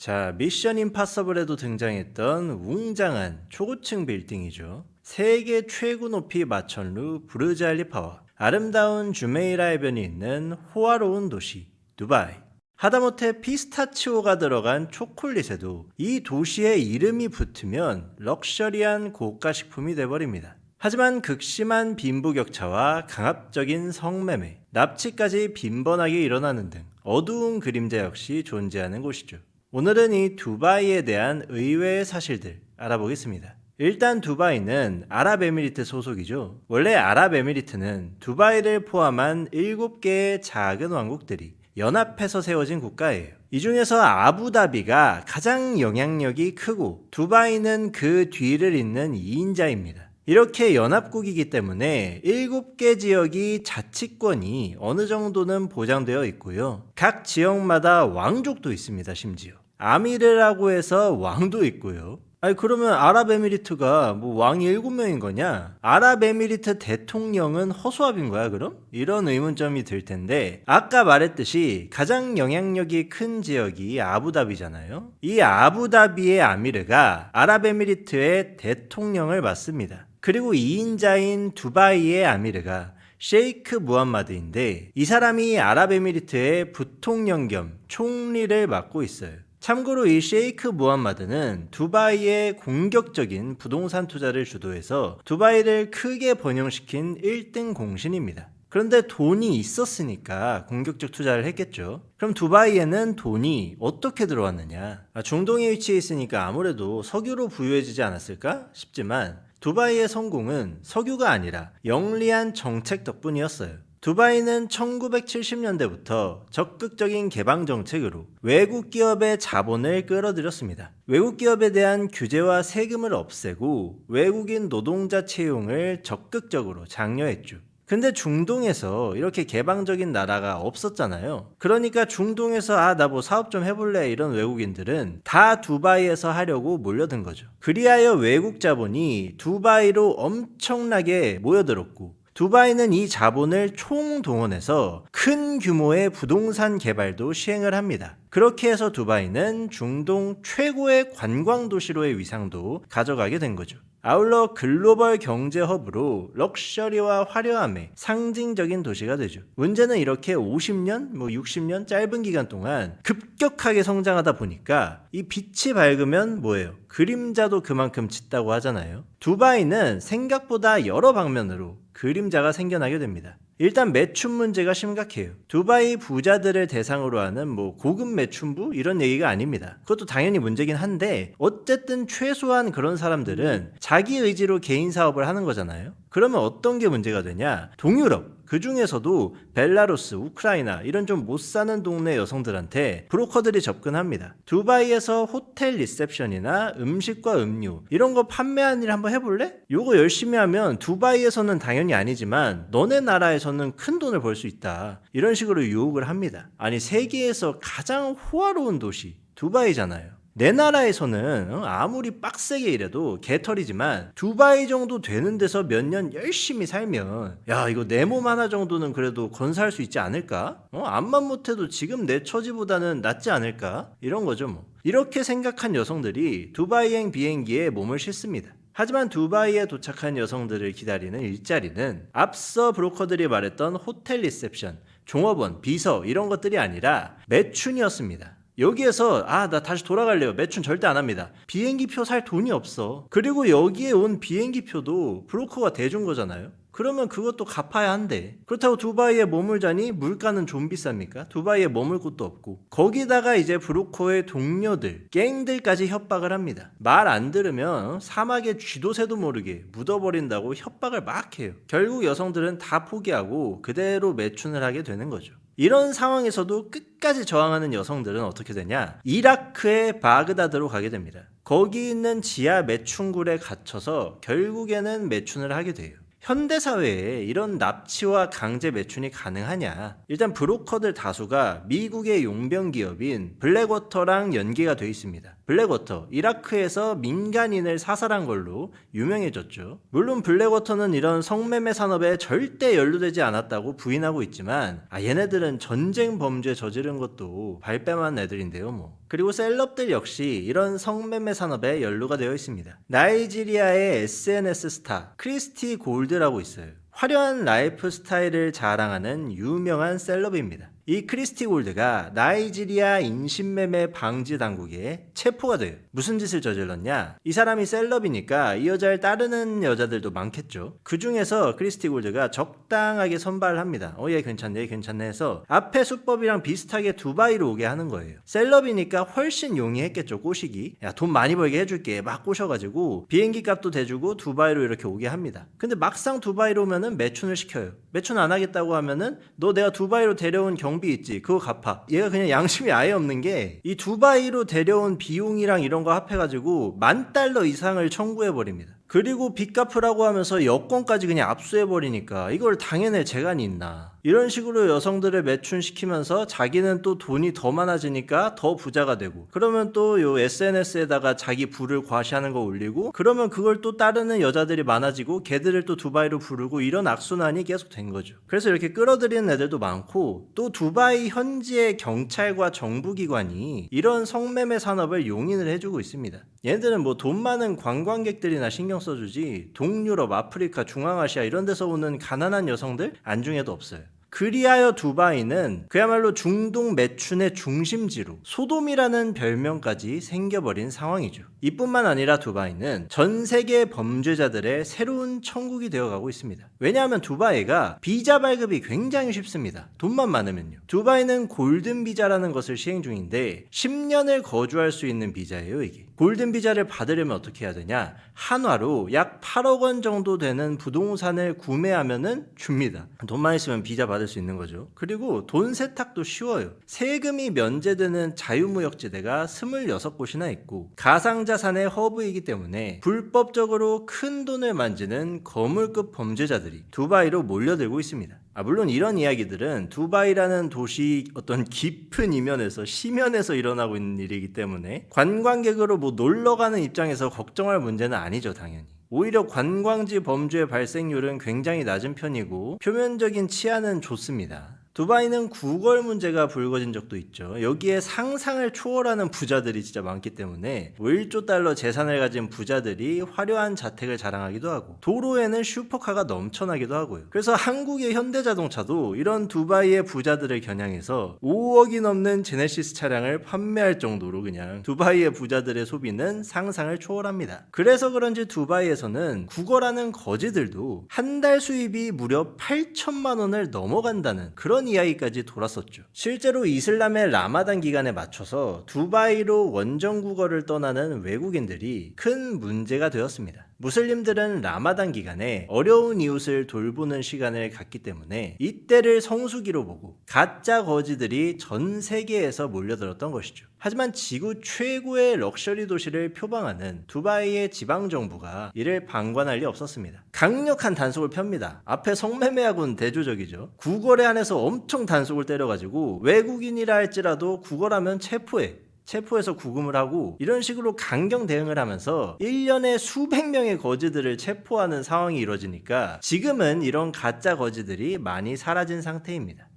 자, 미션 임파서블에도 등장했던 웅장한 초고층 빌딩이죠. 세계 최고 높이 마천루 부르즈 알리파와 아름다운 주메이라 해변이 있는 호화로운 도시 두바이. 하다못해 피스타치오가 들어간 초콜릿에도 이 도시의 이름이 붙으면 럭셔리한 고가 식품이 돼버립니다. 하지만 극심한 빈부격차와 강압적인 성매매, 납치까지 빈번하게 일어나는 등 어두운 그림자 역시 존재하는 곳이죠. 오늘은 이 두바이에 대한 의외의 사실들 알아보겠습니다. 일단 두바이는 아랍에미리트 소속이죠. 원래 아랍에미리트는 두바이를 포함한 7개의 작은 왕국들이 연합해서 세워진 국가예요. 이 중에서 아부다비가 가장 영향력이 크고 두바이는 그 뒤를 잇는 2인자입니다. 이렇게 연합국이기 때문에 7개 지역이 자치권이 어느 정도는 보장되어 있고요. 각 지역마다 왕족도 있습니다, 심지어. 아미르라고 해서 왕도 있고요. 아니 그러면 아랍에미리트가 뭐 왕이 7명인 거냐? 아랍에미리트 대통령은 허수아비인 거야 그럼? 이런 의문점이 들 텐데 아까 말했듯이 가장 영향력이 큰 지역이 아부다비잖아요. 이 아부다비의 아미르가 아랍에미리트의 대통령을 맡습니다. 그리고 2인자인 두바이의 아미르가 셰이크 무함마드인데 이 사람이 아랍에미리트의 부통령 겸 총리를 맡고 있어요. 참고로 이 셰이크 무함마드는 두바이의 공격적인 부동산 투자를 주도해서 두바이를 크게 번영시킨 1등 공신입니다. 그런데 돈이 있었으니까 공격적 투자를 했겠죠. 그럼 두바이에는 돈이 어떻게 들어왔느냐? 아, 중동에 위치해 있으니까 아무래도 석유로 부유해지지 않았을까 싶지만 두바이의 성공은 석유가 아니라 영리한 정책 덕분이었어요. 두바이는 1970년대부터 적극적인 개방 정책으로 외국 기업의 자본을 끌어들였습니다. 외국 기업에 대한 규제와 세금을 없애고 외국인 노동자 채용을 적극적으로 장려했죠. 근데 중동에서 이렇게 개방적인 나라가 없었잖아요. 그러니까 중동에서 아, 나 뭐 사업 좀 해볼래 이런 외국인들은 다 두바이에서 하려고 몰려든 거죠. 그리하여 외국 자본이 두바이로 엄청나게 모여들었고 두바이는 이 자본을 총동원해서 큰 규모의 부동산 개발도 시행을 합니다. 그렇게 해서 두바이는 중동 최고의 관광 도시로의 위상도 가져가게 된 거죠. 아울러 글로벌 경제 허브로 럭셔리와 화려함의 상징적인 도시가 되죠. 문제는 이렇게 50년, 뭐 60년 짧은 기간 동안 급격하게 성장하다 보니까 이 빛이 밝으면 뭐예요? 그림자도 그만큼 짙다고 하잖아요. 두바이는 생각보다 여러 방면으로 그림자가 생겨나게 됩니다. 일단 매춘 문제가 심각해요. 두바이 부자들을 대상으로 하는 뭐 고급 매춘부 이런 얘기가 아닙니다. 그것도 당연히 문제긴 한데 어쨌든 최소한 그런 사람들은 자기 의지로 개인 사업을 하는 거잖아요. 그러면 어떤 게 문제가 되냐? 동유럽 그 중에서도 벨라루스, 우크라이나 이런 좀 못 사는 동네 여성들한테 브로커들이 접근합니다. 두바이에서 호텔 리셉션이나 음식과 음료 이런 거 판매하는 일 한번 해볼래? 요거 열심히 하면 두바이에서는 당연히 아니지만 너네 나라에서는 큰 돈을 벌 수 있다. 이런 식으로 유혹을 합니다. 아니 세계에서 가장 호화로운 도시 두바이잖아요. 내 나라에서는 어, 아무리 빡세게 일해도 개털이지만 두바이 정도 되는 데서 몇 년 열심히 살면 야 이거 내 몸 하나 정도는 그래도 건사할 수 있지 않을까? 어, 암만 못해도 지금 내 처지보다는 낫지 않을까? 이런 거죠 뭐. 이렇게 생각한 여성들이 두바이행 비행기에 몸을 싣습니다. 하지만 두바이에 도착한 여성들을 기다리는 일자리는 앞서 브로커들이 말했던 호텔 리셉션, 종업원, 비서 이런 것들이 아니라 매춘이었습니다. 여기에서 아 나 다시 돌아갈래요. 매춘 절대 안 합니다. 비행기표 살 돈이 없어. 그리고 여기에 온 비행기표도 브로커가 대준 거잖아요. 그러면 그것도 갚아야 한대. 그렇다고 두바이에 머물자니 물가는 좀 비쌉니까? 두바이에 머물 곳도 없고. 거기다가 이제 브로커의 동료들 갱들까지 협박을 합니다. 말 안 들으면 사막에 쥐도 새도 모르게 묻어버린다고 협박을 막 해요. 결국 여성들은 다 포기하고 그대로 매춘을 하게 되는 거죠 이런 상황에서도 끝까지 저항하는 여성들은 어떻게 되냐? 이라크의 바그다드로 가게 됩니다. 거기 있는 지하 매춘굴에 갇혀서 결국에는 매춘을 하게 돼요. 현대 사회에 이런 납치와 강제 매춘이 가능하냐? 일단 브로커들 다수가 미국의 용병 기업인 블랙워터랑 연계가 돼 있습니다. 블랙워터, 이라크에서 민간인을 사살한 걸로 유명해졌죠. 물론 블랙워터는 이런 성매매 산업에 절대 연루되지 않았다고 부인하고 있지만, 아, 얘네들은 전쟁 범죄 저지른 것도 발뺌한 애들인데요, 뭐. 그리고 셀럽들 역시 이런 성매매 산업에 연루가 되어 있습니다. 나이지리아의 SNS 스타 크리스티 골드라고 있어요. 화려한 라이프 스타일을 자랑하는 유명한 셀럽입니다. 이 크리스티 골드가 나이지리아 인신매매 방지 당국에 체포가 돼요. 무슨 짓을 저질렀냐? 이 사람이 셀럽이니까 이 여자를 따르는 여자들도 많겠죠. 그 중에서 크리스티 골드가 적당하게 선발을 합니다. 어, 얘 괜찮네, 얘 괜찮네 해서 앞에 수법이랑 비슷하게 두바이로 오게 하는 거예요. 셀럽이니까 훨씬 용이했겠죠, 꼬시기. 야, 돈 많이 벌게 해줄게. 막 꼬셔가지고 비행기 값도 대주고 두바이로 이렇게 오게 합니다. 근데 막상 두바이로 오면은 매춘을 시켜요. 매춘 안 하겠다고 하면은 너 내가 두바이로 데려온 경비 있지. 그거 갚아. 얘가 그냥 양심이 아예 없는 게 이 두바이로 데려온 비용이랑 이런 거 합해가지고 만 달러 이상을 청구해 버립니다 그리고 빚 갚으라고 하면서 여권까지 그냥 압수해 버리니까 이걸 당해낼 재간이 있나 이런 식으로 여성들을 매춘시키면서 자기는 또 돈이 더 많아지니까 더 부자가 되고 그러면 또 요 SNS에다가 자기 부를 과시하는 거 올리고 그러면 그걸 또 따르는 여자들이 많아지고 걔들을 또 두바이로 부르고 이런 악순환이 계속 된 거죠. 그래서 이렇게 끌어들이는 애들도 많고 또 두바이 현지의 경찰과 정부기관이 이런 성매매 산업을 용인을 해주고 있습니다. 얘네들은 뭐 돈 많은 관광객들이나 신경 써주지 동유럽, 아프리카, 중앙아시아 이런 데서 오는 가난한 여성들 안중에도 없어요. 그리하여 두바이는 그야말로 중동 매춘의 중심지로 소돔이라는 별명까지 생겨버린 상황이죠. 이뿐만 아니라 두바이는 전 세계 범죄자들의 새로운 천국이 되어가고 있습니다. 왜냐하면 두바이가 비자 발급이 굉장히 쉽습니다. 돈만 많으면요. 두바이는 골든 비자라는 것을 시행 중인데 10년을 거주할 수 있는 비자예요, 이게. 골든 비자를 받으려면 어떻게 해야 되냐? 한화로 약 8억 원 정도 되는 부동산을 구매하면은 줍니다. 돈만 있으면 비자 받을 수 있는 거죠. 그리고 돈 세탁도 쉬워요. 세금이 면제되는 자유무역지대가 26곳이나 있고 가상자산의 허브이기 때문에 불법적으로 큰 돈을 만지는 거물급 범죄자들이 두바이로 몰려들고 있습니다. 아, 물론 이런 이야기들은 두바이라는 도시 어떤 깊은 이면에서 심연에서 일어나고 있는 일이기 때문에 관광객으로 뭐 놀러 가는 입장에서 걱정할 문제는 아니죠, 당연히. 오히려 관광지 범죄 발생률은 굉장히 낮은 편이고 표면적인 치안은 좋습니다. 두바이는 구걸 문제가 불거진 적도 있죠. 여기에 상상을 초월하는 부자들이 진짜 많기 때문에 1조 달러 재산을 가진 부자들이 화려한 자택을 자랑하기도 하고 도로에는 슈퍼카가 넘쳐나기도 하고요. 그래서 한국의 현대자동차도 이런 두바이의 부자들을 겨냥해서 5억이 넘는 제네시스 차량을 판매할 정도로 그냥 두바이의 부자들의 소비는 상상을 초월합니다. 그래서 그런지 두바이에서는 구걸하는 거지들도 한 달 수입이 무려 8천만 원을 넘어간다는 그런 이야기까지 돌았었죠. 실제로 이슬람의 라마단 기간에 맞춰서 두바이로 원정 국어를 떠나는 외국인들이 큰 문제가 되었습니다. 무슬림들은 라마단 기간에 어려운 이웃을 돌보는 시간을 갖기 때문에 이때를 성수기로 보고 가짜 거지들이 전 세계에서 몰려들었던 것이죠. 하지만 지구 최고의 럭셔리 도시를 표방하는 두바이의 지방 정부가 이를 방관할 리 없었습니다. 강력한 단속을 펴니다. 앞에 성매매하고는 대조적이죠. 구걸에 한해서 엄청 단속을 때려가지고 외국인이라 할지라도 구걸하면 체포해. 체포해서 구금을 하고 이런 식으로 강경 대응을 하면서 1년에 수백 명의 거지들을 체포하는 상황이 이루어지니까 지금은 이런 가짜 거지들이 많이 사라진 상태입니다.